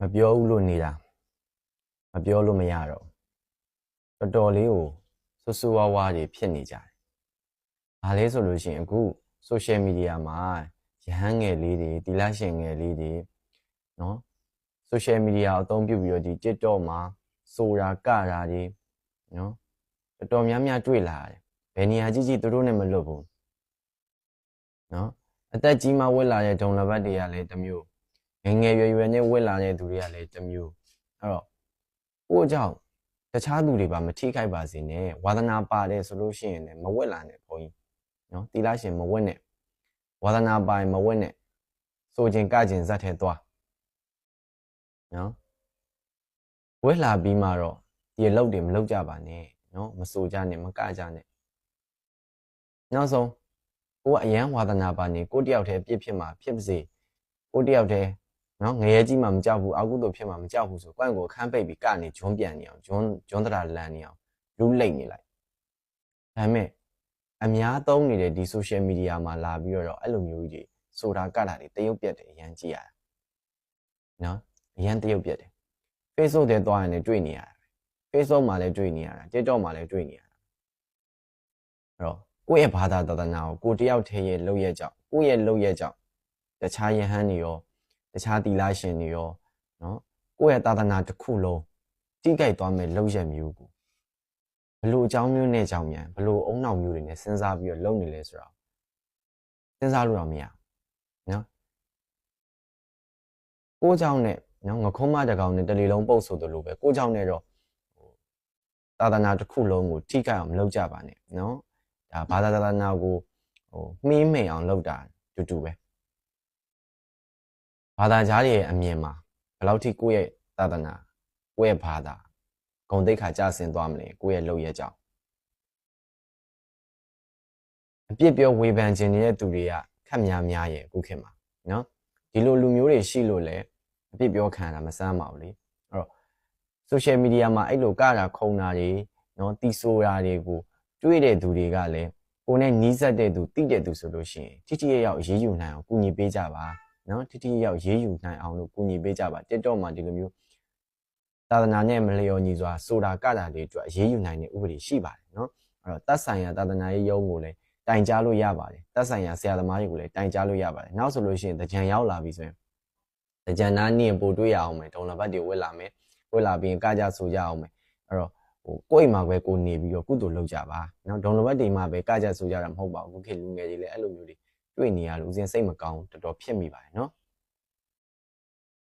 မပြောဘူးလို့နေတာမပြောလို့မရတော့ဘူးတော်တော်လေးကိုဆူဆူဝါးဝါးတွေဖြစ်နေကြတယ်။ဘာလဲဆိုလို့ရှိရင်အခု social media မှာရဟန်းငယ်လေးတွေတီလာရှင်ငယ်လေးတွေနော် social media ကိုအသုံးပြုပြီးတော့ဒီ TikTok မှာဆိုတာကတာတွေနော်တော်တော်များများတွေ့လာရတယ်။ဘယ်နေရာကြီးကြီးသူတို့နဲ့မလွတ်ဘူး။နော်အသက်ကြီးမှဝက်လာတဲ့ဒုံလဘတ်တွေကလည်းတစ်မျိုး ငယ်ငယ်ရွယ်ရွယ်နဲ့ဝက်လာတဲ့သူတွေကလည်းတစ်မျိုးအဲ့တော့ကိုယ့်အကြောင့်တခြားသူတွေပါမထိခိုက်ပါစေနဲ့ဝါသနာပါတယ်ဆိုလို့ရှိရင်လည်းမဝက်လာနဲ့ဘုန်းကြီးနော်တီလာရှင်မဝက်နဲ့ဝါသနာပိုင်မဝက်နဲ့ဆိုခြင်းကခြင်းဇက်ထဲသွားနော်ဝက်လာပြီးမှတော့ဒီအလုပ်တွေမလုပ်ကြပါနဲ့နော်မဆိုကြနဲ့မကကြနဲ့နောက်ဆုံးကိုကအရန်ဝါသနာပါနေကိုတယောက်တည်းပြစ်ဖြစ်မှာဖြစ်ပါစေကိုတယောက်တည်း နော်ငရဲကြီးမှမကြောက်ဘူးအကုသို့ဖြစ်မှမကြောက်ဘူးဆိုကိုယ့်ကိုယ်ခန်းပိတ်ပြီးကနေဂျွန်းပြန်နေအောင်ဂျွန်းဂျွန်းတရာလန်နေအောင်လူလိတ်နေလိုက်ဒါပေမဲ့အများသုံးနေတဲ့ဒီ social media မှာလာပြီးတော့အဲ့လိုမျိုးကြီးတွေဆိုတာကတာတွေတရုပ်ပြက်တယ်အရန်ကြည့်ရတာနော်အရန်တရုပ်ပြက်တယ် Facebook ထဲသွားရင်လည်းတွေ့နေရတာပဲ Facebook မှာလည်းတွေ့နေရတာ TikTok မှာလည်းတွေ့နေရတာအဲ့တော့ကိုယ့်ရဲ့ဘာသာတဒနာကိုကိုတယောက်တည်းရဲ့လုပ်ရဲ့ကြောင့်ကိုယ့်ရဲ့လုပ်ရဲ့ကြောင့်တခြားယဟန်တွေရော တခြားသီလရှင်တွေရောနော်ကိုယ့်ရဲ့သာသနာတစ်ခုလုံးတိကြိုက်သွားမယ်လုပ်ရမျိုးကိုဘလို့အကြောင်းမျိုးနဲ့ကြောင့်မြန်ဘလို့အုံနောက်မျိုးတွေနဲ့စဉ်းစားပြီးတော့လုပ်နေလဲဆိုတော့စဉ်းစားလို့တော့မရဘူးနော်ကိုเจ้าနဲ့နော်ငခုံးမတကောင်နဲ့တလီလုံးပုတ်ဆိုသလိုပဲကိုเจ้าနဲ့တော့ဟိုသာသနာတစ်ခုလုံးကိုထိကြိုက်အောင်မလုပ်ကြပါနဲ့နော်ဒါဘာသာသာသနာကိုဟိုမှီးမိန်အောင်လုပ်တာတူတူပဲ ဘာသာကြားရဲ့အမြင်မှာဘယ်လောက်ထိကိုယ့်ရဲ့သာသနာကိုယ့်ရဲ့ဘာသာဂုံတိတ်ခါကြဆင်သွားမလဲကိုယ့်ရဲ့လုပ်ရဲ့ကြောင့်အပြစ်ပြောဝေဖန်ခြင်းနေတဲ့သူတွေကခက်များများရဲ့အခုခေတ်မှာနော်ဒီလိုလူမျိုးတွေရှိလို့လဲအပြစ်ပြောခံရတာမဆန်းပါဘူးလေအဲ့တော့ social media မှာအဲ့လိုကတာခုံတာတွေနော်တီဆိုတာတွေကိုတွေးတဲ့သူတွေကလည်းကိုယ်နဲ့နီးစပ်တဲ့သူတိတဲ့သူဆိုလို့ရှိရင်တိတိယရောက်ရေးယူနိုင်အောင်ကူညီပေးကြပါ နော်တိတိယရောက်ရေးယူနိုင်အောင်လို့ကူညီပေးကြပါ TikTok မှာဒီလိုမျိုးသာသနာနဲ့မလျော်ညီစွာဆိုတာကတာတွေအတွက်ရေးယူနိုင်တဲ့ဥပဒေရှိပါတယ်နော်အဲ့တော့သက်ဆိုင်ရာသာသနာရေးရုံးကိုလည်းတိုင်ကြားလို့ရပါတယ်သက်ဆိုင်ရာဆရာသမားတွေကိုလည်းတိုင်ကြားလို့ရပါတယ်နောက်ဆိုလို့ရှိရင်တကြံရောက်လာပြီဆိုရင်တကြံနားနည်းပို့တွေ့ရအောင်မယ်ဒုံလဘတ်တွေဝက်လာမယ်ဝက်လာပြီးရင်ကကြဆိုကြအောင်မယ်အဲ့တော့ဟိုကိုယ့်အိမ်မှာပဲကိုနေပြီးတော့ကုသိုလ်လုပ်ကြပါနော်ဒုံလဘတ်တွေမှာပဲကကြဆိုကြတာမဟုတ်ပါဘူးခုခေတ်လူငယ်တွေလည်းအဲ့လိုမျိုးတွေ တွေ့နေရလို့ဦးစင်းစိတ်မကောင်းတော်တော်ဖြစ်မိပါတယ်နော်